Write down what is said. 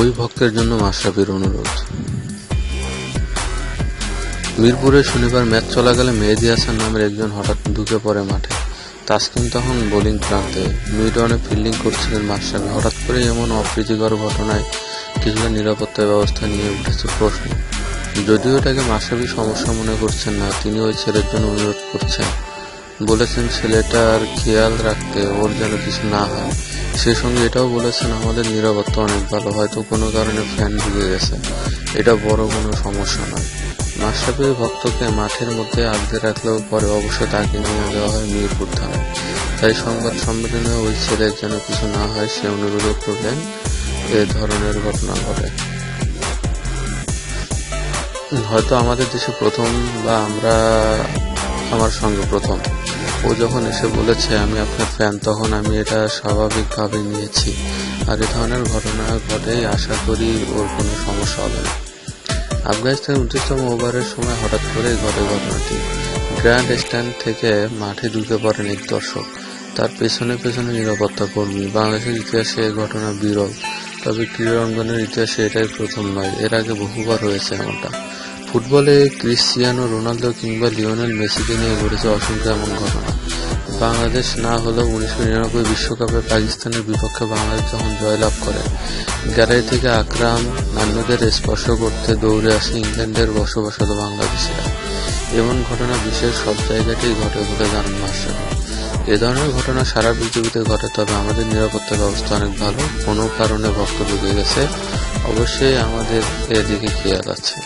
ওই ভক্তের জন্য মাশরাফির অনুরোধ। মিরপুরে শনিবার ম্যাচ চলাকালে মেহেদী হাসান নামের একজন হঠাৎ ঢুকে পড়ে মাঠে। তাসকিন তখন বোলিং প্রান্তে মিড অনে ফিল্ডিং করছিলেন মাশরাফি। হঠাৎ করে এমন অপ্রীতিকর ঘটনায় কিছুটা নিরাপত্তা ব্যবস্থা নিয়ে উঠেছে প্রশ্ন। যদিও এটাকে মাশরাফি সমস্যা মনে করছেন না, তিনি ওই ছেলের জন্য অনুরোধ করছেন। বলেছেন ছেলেটার খেয়াল রাখতে ওর যেন কিছু না হয়। সেই সঙ্গে এটাও বলেছেন, আমাদের নিরাপত্তা অনেক ভালো, হয়তো কোনো কারণে ফ্যান ঢুকে গেছে। এটা বড় কোনো সমস্যা নয়। মাশরাফির ভক্তকে মাঠের মধ্যে আটকে রাখলেও পরে অবশ্যই তাকে নিয়ে যাওয়া হয় মিরপুর থানায়। তাই সংবাদ সম্মেলনে ওই ছেলের যেন কিছু না হয়, সে অনুরোধ করলেন, এ ধরনের ঘটনা ঘটে। হয়তো আমাদের দেশে প্রথম বা আমরা আমার সঙ্গে প্রথম। ও যখন এসে বলেছে, আমি আপনার ফ্যান তখন আমি এটা স্বাভাবিকভাবে নিয়েছি। আর এ ধরনের ঘটনা ঘটেই আশা করি ওর কোনো সমস্যা হবে না। আফগানিস্তানের উনত্রিশতম ওভারের সময় হঠাৎ করেই ঘটে ঘটনাটি। গ্র্যান্ড স্ট্যান্ড থেকে মাঠে ঢুকে পড়েন এক দর্শক। তার পেছনে পেছনে নিরাপত্তা কর্মী। বাংলাদেশের ইতিহাসে এ ঘটনা বিরল। তবে ক্রীড়া অঙ্গনের ইতিহাসে এটাই প্রথম নয়। এর আগে বহুবার হয়েছে এমনটা। ফুটবলে ক্রিশ্চিয়ানো রোনালদো কিংবা লিওনেল মেসিকে নিয়ে ঘটেছে অসংখ্য এমন ঘটনা। বাংলাদেশ না হলেও উনিশশো নিরানব্বই বিশ্বকাপে পাকিস্তানের বিপক্ষে বাংলাদেশ যখন জয়লাভ করে, গ্যালারি থেকে আকরাম নান্নুদের স্পর্শ করতে দৌড়ে আসে ইংল্যান্ডের বসবাসত বাংলাদেশিরা। এমন ঘটনা বিশ্বের সব জায়গাতেই ঘটে বলে জানান মাস্টার এ ধরনের ঘটনা সারা পৃথিবীতে ঘটে, তবে আমাদের নিরাপত্তা ব্যবস্থা অনেক ভালো। কোনো কারণে ভক্ত ঢুকে গেছে। অবশ্যই আমাদের এদিকে খেয়াল আছে।